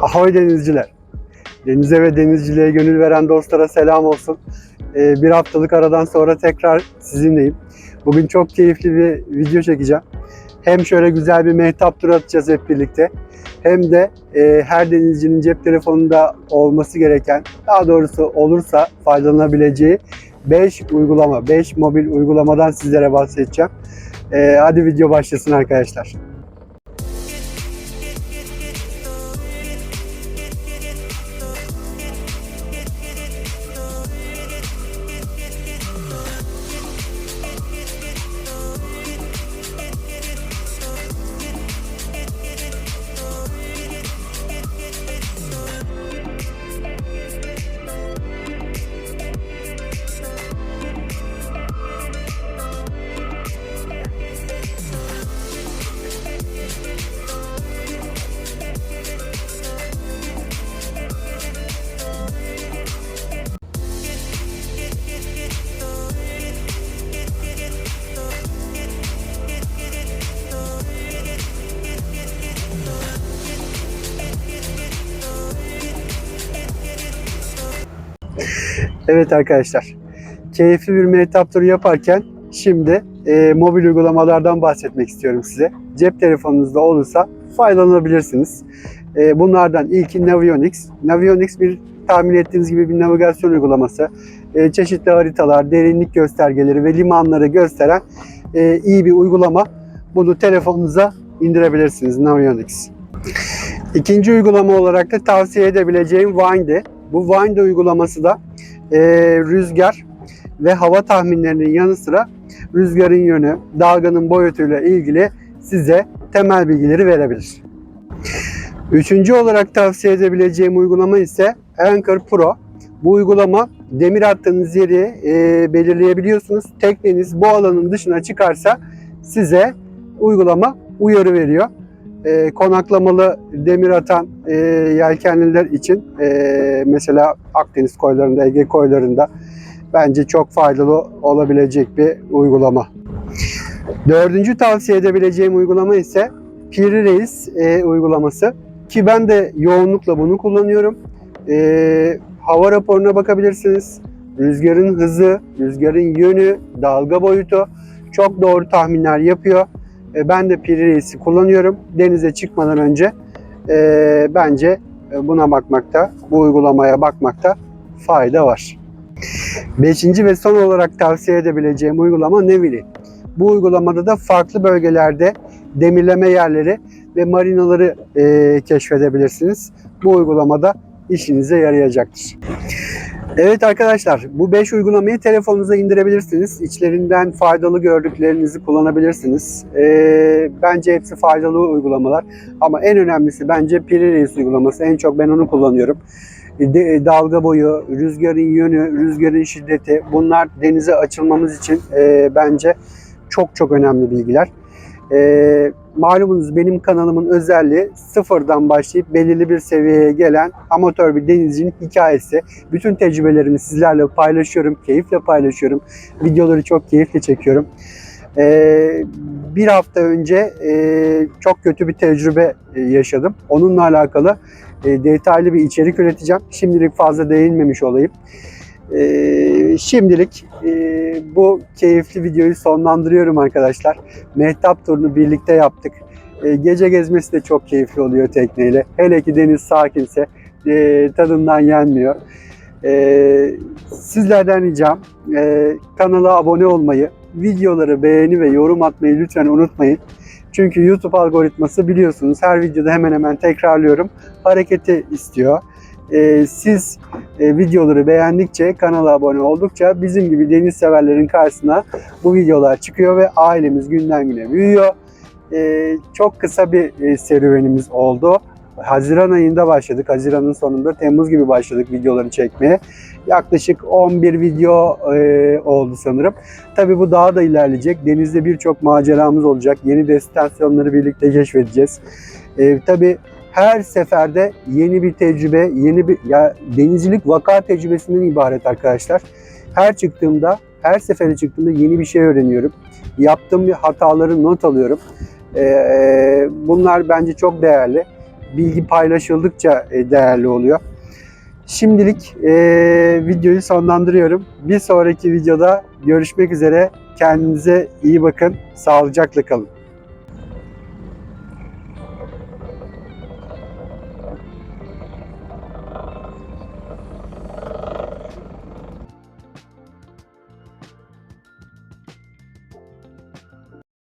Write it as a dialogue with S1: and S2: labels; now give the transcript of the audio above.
S1: Ahoy denizciler. Denize ve denizciliğe gönül veren dostlara selam olsun. Ee, bir haftalık aradan sonra tekrar sizinleyim. Bugün çok keyifli bir video çekeceğim. Hem şöyle güzel bir mehtap turu atacağız hep birlikte. Hem de e, her denizcinin cep telefonunda olması gereken, daha doğrusu olursa faydalanabileceği 5 uygulama, 5 mobil uygulamadan sizlere bahsedeceğim. Ee, hadi video başlasın arkadaşlar. Evet arkadaşlar, keyifli bir mehtap turu yaparken şimdi e, mobil uygulamalardan bahsetmek istiyorum size. Cep telefonunuzda olursa faydalanabilirsiniz. E, bunlardan ilki Navionics. Navionics bir tahmin ettiğiniz gibi bir navigasyon uygulaması. E, çeşitli haritalar, derinlik göstergeleri ve limanları gösteren e, iyi bir uygulama. Bunu telefonunuza indirebilirsiniz Navionics. İkinci uygulama olarak da tavsiye edebileceğim Windy. Bu Windy uygulaması da e, rüzgar ve hava tahminlerinin yanı sıra rüzgarın yönü, dalganın boyutuyla ilgili size temel bilgileri verebilir. Üçüncü olarak tavsiye edebileceğim uygulama ise Anchor Pro. Bu uygulama demir attığınız yeri e, belirleyebiliyorsunuz. Tekneniz bu alanın dışına çıkarsa size uygulama uyarı veriyor. E, konaklamalı demir atan e, yelkenliler için e, mesela Akdeniz koylarında, Ege koylarında bence çok faydalı olabilecek bir uygulama. Dördüncü tavsiye edebileceğim uygulama ise Piri Reis e, uygulaması ki ben de yoğunlukla bunu kullanıyorum. E, hava raporuna bakabilirsiniz. Rüzgarın hızı, rüzgarın yönü, dalga boyutu çok doğru tahminler yapıyor. E, ben de Piri Reis'i kullanıyorum. Denize çıkmadan önce e, bence buna bakmakta, bu uygulamaya bakmakta fayda var. Beşinci ve son olarak tavsiye edebileceğim uygulama Nevili. Bu uygulamada da farklı bölgelerde demirleme yerleri ve marinaları e, keşfedebilirsiniz. Bu uygulamada işinize yarayacaktır. Evet arkadaşlar bu 5 uygulamayı telefonunuza indirebilirsiniz. İçlerinden faydalı gördüklerinizi kullanabilirsiniz. Ee, bence hepsi faydalı uygulamalar. Ama en önemlisi bence Piri uygulaması. En çok ben onu kullanıyorum. De, dalga boyu, rüzgarın yönü, rüzgarın şiddeti bunlar denize açılmamız için e, bence çok çok önemli bilgiler. E, malumunuz benim kanalımın özelliği sıfırdan başlayıp belirli bir seviyeye gelen amatör bir denizcinin hikayesi. Bütün tecrübelerimi sizlerle paylaşıyorum, keyifle paylaşıyorum. Videoları çok keyifle çekiyorum. Ee, bir hafta önce e, çok kötü bir tecrübe e, yaşadım. Onunla alakalı e, detaylı bir içerik üreteceğim. Şimdilik fazla değinmemiş olayım. Ee, şimdilik e, bu keyifli videoyu sonlandırıyorum arkadaşlar. Mehtap turunu birlikte yaptık. E, gece gezmesi de çok keyifli oluyor tekneyle. Hele ki deniz sakinse e, tadından yenmiyor. E, sizlerden ricam e, kanala abone olmayı, videoları beğeni ve yorum atmayı lütfen unutmayın. Çünkü YouTube algoritması biliyorsunuz her videoda hemen hemen tekrarlıyorum. Hareketi istiyor. Ee, siz e, videoları beğendikçe, kanala abone oldukça bizim gibi deniz severlerin karşısına bu videolar çıkıyor ve ailemiz günden güne büyüyor. Ee, çok kısa bir e, serüvenimiz oldu. Haziran ayında başladık. Haziran'ın sonunda Temmuz gibi başladık videoları çekmeye. Yaklaşık 11 video e, oldu sanırım. Tabii bu daha da ilerleyecek. Denizde birçok maceramız olacak. Yeni destinasyonları birlikte keşfedeceğiz. E, tabii her seferde yeni bir tecrübe, yeni bir ya denizcilik vaka tecrübesinden ibaret arkadaşlar. Her çıktığımda, her sefere çıktığımda yeni bir şey öğreniyorum. Yaptığım hataları not alıyorum. Ee, bunlar bence çok değerli. bilgi paylaşıldıkça e, değerli oluyor. Şimdilik e, videoyu sonlandırıyorum. Bir sonraki videoda görüşmek üzere. Kendinize iyi bakın. Sağlıcakla kalın.